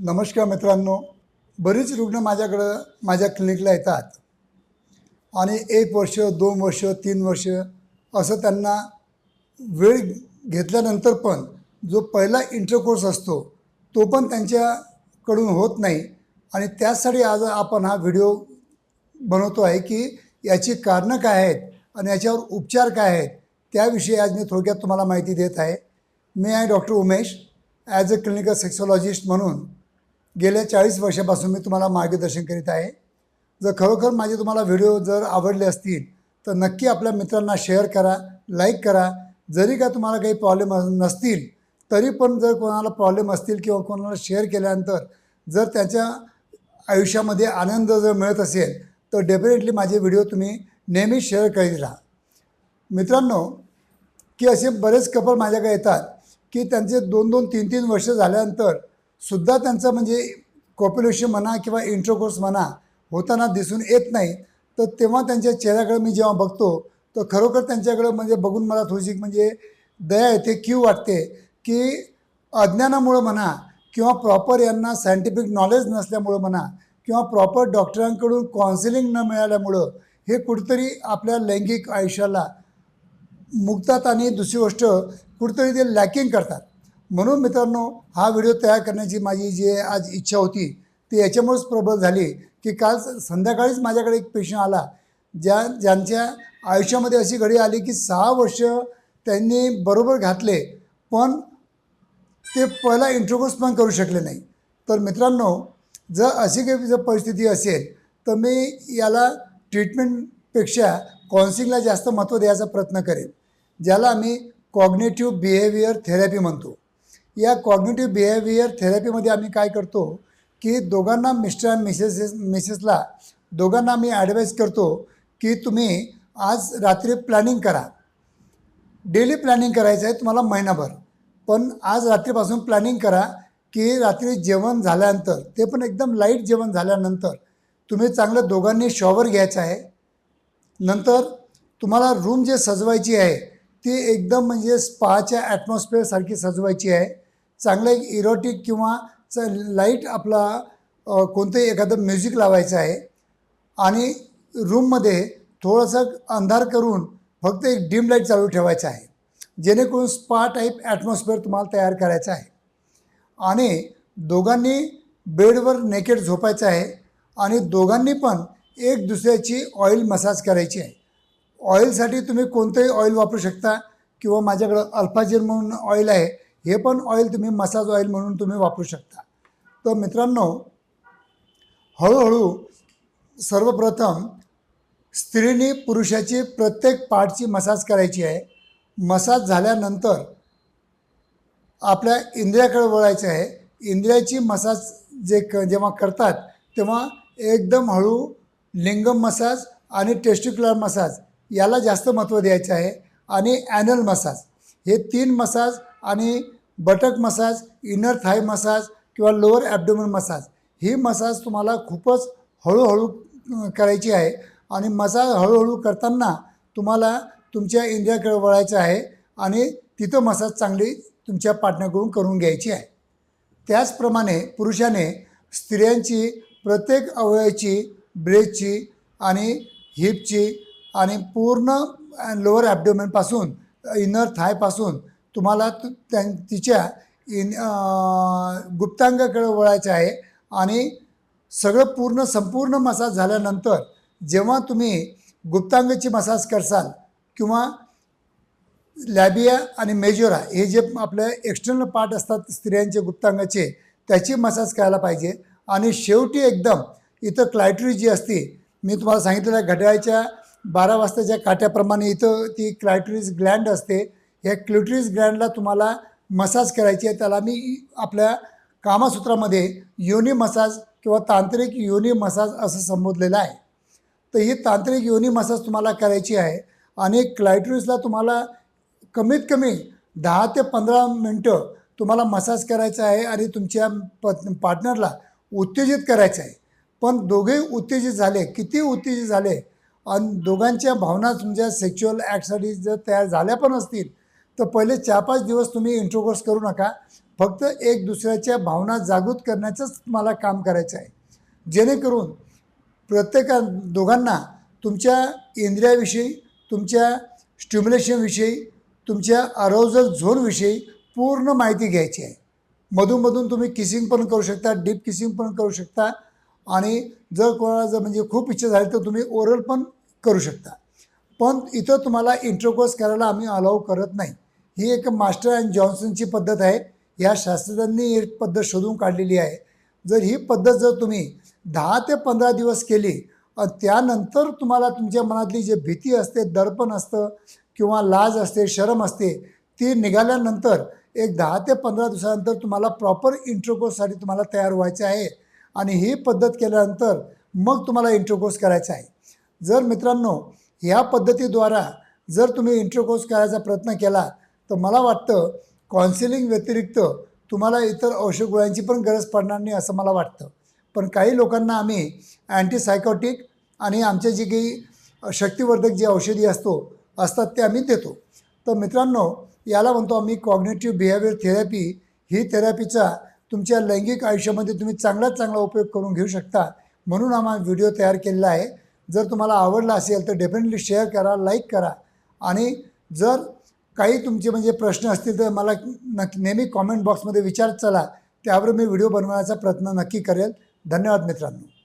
नमस्कार मित्रांनो. बरीच रुग्ण माझ्याकडं माझ्या क्लिनिकला येतात. आणि एक वर्ष दोन वर्ष तीन वर्ष असं त्यांना वेळ घेतल्यानंतर पण जो पहिला इंटरकोर्स असतो तो पण त्यांच्याकडून होत नाही. आणि त्याचसाठी आज आपण हा व्हिडिओ बनवतो आहे की याची कारणं काय आहेत आणि याच्यावर उपचार काय आहेत त्याविषयी आज मी थोडक्यात तुम्हाला माहिती देत आहे. मी आहे doctor Umesh as a clinical sexologist म्हणून गेल्या चाळीस वर्षापासून मी तुम्हाला मार्गदर्शन करीत आहे. जर खरोखर माझे तुम्हाला व्हिडिओ जर आवडले असतील तर नक्की आपल्या मित्रांना शेअर करा लाईक करा. जरी का तुम्हाला काही प्रॉब्लेम नसतील तरी पण जर कोणाला प्रॉब्लेम असतील किंवा कोणाला शेअर केल्यानंतर जर त्याच्या आयुष्यामध्ये आनंद जर मिळत असेल तर डेफिनेटली माझे व्हिडिओ तुम्ही नेहमी शेअर करीत राहा. मित्रांनो की असे बरेच कपल माझ्याकडे येतात की त्यांचे दोन दोन तीन तीन वर्ष झाल्यानंतर सुद्धा त्यांचं म्हणजे कॉप्युलेशन म्हणा किंवा इंट्रोकोर्स म्हणा होताना दिसून येत नाही. तर तेव्हा त्यांच्या चेहऱ्याकडे मी जेव्हा बघतो तर खरोखर त्यांच्याकडं म्हणजे बघून मला थोडीशी म्हणजे दया येते क्यू वाटते की अज्ञानामुळं म्हणा किंवा प्रॉपर यांना सायंटिफिक नॉलेज नसल्यामुळं म्हणा किंवा प्रॉपर डॉक्टरांकडून काउन्सिलिंग न मिळाल्यामुळं हे कुठेतरी आपल्या लैंगिक आयुष्याला मुक्तात आणि दुसरी गोष्ट कुठेतरी ते लॅकिंग करतात. म्हणून मित्रांनो हा व्हिडिओ तयार करण्याची माझी जी आज इच्छा होती ती याच्यामुळेच प्रबल झाली की काल संध्याकाळीच माझ्याकडे एक पेशंट आला. ज्या ज्यांच्या आयुष्यामध्ये अशी घडी आली की सहा वर्ष त्यांनी बरोबर घातले पण ते पहिला इंट्रोकोर्स पण करू शकले नाही. तर मित्रांनो जर अशी काही जर परिस्थिती असेल तर मी याला ट्रीटमेंटपेक्षा काउन्सिलिंगला जास्त महत्त्व द्यायचा प्रयत्न करेन ज्याला आम्ही कॉग्नेटिव्ह बिहेवियर थेरपी म्हणतो. या कॉग्नेटिव्ह बिहेवियर थेरपीमध्ये आम्ही काय करतो की दोघांना मिस्टर आणि मिसेस मिसेसला दोघांना आम्ही ॲडवाईस करतो की तुम्ही आज रात्री प्लॅनिंग करा. डेली प्लॅनिंग करायचं आहे तुम्हाला महिनाभर. पण आज रात्रीपासून प्लॅनिंग करा की रात्री जेवण झाल्यानंतर ते पण एकदम लाइट जेवण झाल्यानंतर तुम्ही चांगलं दोघांनी शॉवर घ्यायचं आहे. नंतर तुम्हाला रूम जे सजवायची आहे ती एकदम म्हणजे स्पाच्या ॲटमॉस्फिअरसारखी सजवायची आहे. चांगलं एक इरोटिक किंवा च लाइट आपला कोणतंही एखादं म्युझिक लावायचं आहे. आणि रूममध्ये थोडंसं अंधार करून फक्त एक डिम लाइट चालू ठेवायचं आहे. जेणेकरून स्पा टाईप ॲटमॉस्फिअर तुम्हाला तयार करायचं आहे. आणि दोघांनी बेडवर नेकेड झोपायचं आहे. आणि दोघांनी पण एक दुसऱ्याची ऑइल मसाज करायची आहे. ऑइलसाठी तुम्ही कोणतंही ऑइल वापरू शकता किंवा माझ्याकडं अल्फाजेल म्हणून ऑइल आहे. हे पण ऑइल तुम्ही मसाज ऑइल म्हणून तुम्ही वापरू शकता. तर मित्रांनो हळूहळू सर्वप्रथम स्त्रीने पुरुषाची प्रत्येक पार्टची मसाज करायची आहे. मसाज झाल्यानंतर आपल्या इंद्रियाकडे वळायचं आहे. इंद्रियाची मसाज जे क जेव्हा करतात तेव्हा एकदम हळू लिंगम मसाज आणि टेस्टिक्युलर मसाज याला जास्त महत्त्व द्यायचं आहे. आणि ॲनल मसाज हे तीन मसाज आणि buttock massage inner thigh massage किंवा लोअर ॲबडोमन मसाज ही मसाज तुम्हाला खूपच हळूहळू करायची आहे. आणि मसाज हळूहळू करताना तुम्हाला तुमच्या इंद्रियाकडे वळायचं आहे आणि तिथं मसाज चांगली तुमच्या पार्टनरकडून करून घ्यायची आहे. त्याचप्रमाणे पुरुषाने स्त्रियांची प्रत्येक अवयवाची ब्रेस्टची आणि हिपची आणि पूर्ण लोअर ॲबडोमेनपासून इनर थायपासून तुम्हाला तु- त्या तिच्या इन गुप्तांगाकडे वळायचं आहे आणि सगळं पूर्ण संपूर्ण मसाज झाल्यानंतर जेव्हा तुम्ही गुप्तांगाची मसाज करसाल किंवा लॅबिया आणि मेजोरा हे जे आपले एक्सटर्नल पार्ट असतात स्त्रियांचे गुप्तांगाचे त्याची मसाज करायला पाहिजे. आणि शेवटी एकदम इथं क्लायट्री जी असते मी तुम्हाला सांगितलेल्या आहे घड्याळच्या बारा वाजताच्या काट्याप्रमाणे इथं ती क्लायट्रीज ग्लँड असते या क्ल्युट्रीज ग्लँडला तुम्हाला मसाज करायची आहे त्याला मी आपल्या कामासूत्रामध्ये योनी मसाज किंवा तांत्रिक योनी मसाज असं संबोधलेलं आहे. तर ही तांत्रिक योनी मसाज तुम्हाला करायची आहे आणि क्लायट्रिसला तुम्हाला कमीत कमी दहा ते पंधरा मिनटं तुम्हाला मसाज करायचा आहे आणि तुमच्या प पार्टनरला उत्तेजित करायचं आहे. पण दोघे उत्तेजित झाले किती उत्तेजित झाले आणि दोघांच्या भावना तुमच्या म्हणजे सेक्च्युअल ॲक्टसाठी जर तयार झाल्या पण असतील तर पहिले चार पाच दिवस तुम्ही इंट्रोकोर्स करू नका. फक्त एक दुसऱ्याच्या भावना जागृत करण्याचंच तुम्हाला काम करायचं आहे. जेणेकरून प्रत्येका दोघांना तुमच्या इंद्रियाविषयी तुमच्या स्टिम्युलेशनविषयी तुमच्या अरोजल झोनविषयी पूर्ण माहिती घ्यायची आहे. मधूनमधून तुम्ही किसिंग पण करू शकता डीप किसिंग पण करू शकता. आणि जर कोणाला जर म्हणजे खूप इच्छा झाली तर तुम्ही ओरल पण करू शकता. पण इथं तुम्हाला इंट्रोकोर्स करायला आम्ही अलाव करत नाही. ही एक मास्टर अँड जॉन्सनची पद्धत आहे. या शास्त्रज्ञांनी एक पद्धत शोधून काढलेली आहे. जर ही पद्धत जर तुम्ही दहा ते पंधरा दिवस केली त्यानंतर तुम्हाला तुमच्या मनातली जे भीती असते दडपण असतं किंवा लाज असते शरम असते ती निघाल्यानंतर एक दहा ते पंधरा दिवसानंतर तुम्हाला प्रॉपर इंट्रोकोर्ससाठी तुम्हाला तयार व्हायचे आहे. आणि ही पद्धत केल्यानंतर मग तुम्हाला इंट्रोकोर्स करायचा आहे. जर मित्रांनो ह्या पद्धतीद्वारा जर तुम्ही इंट्रोकोर्स करायचा प्रयत्न केला तर मला वाटतं कॉन्सिलिंग व्यतिरिक्त तुम्हाला इतर औषध गोळ्यांची पण गरज पडणार नाही असं मला वाटतं. पण काही लोकांना आम्ही अँटीसायकॉटिक आणि आमचे जे काही शक्तिवर्धक जे औषधी असतो असतात ते आम्ही देतो. तर मित्रांनो याला म्हणतो आम्ही कॉग्नेटिव्ह बिहेवियर थेरपी ही थेरपीचा तुमच्या लैंगिक आयुष्यामध्ये तुम्ही चांगलाच चांगला उपयोग करून घेऊ शकता. म्हणून आम्हा व्हिडिओ तयार केलेला आहे. जर तुम्हाला आवडला असेल तर डेफिनेटली शेअर करा लाईक करा. आणि जर काही तुमचे म्हणजे प्रश्न असतील तर मला नक्की नेहमी कॉमेंट बॉक्समध्ये विचारत चला. त्यावर मी व्हिडिओ बनवण्याचा प्रयत्न नक्की करेल. धन्यवाद मित्रांनो.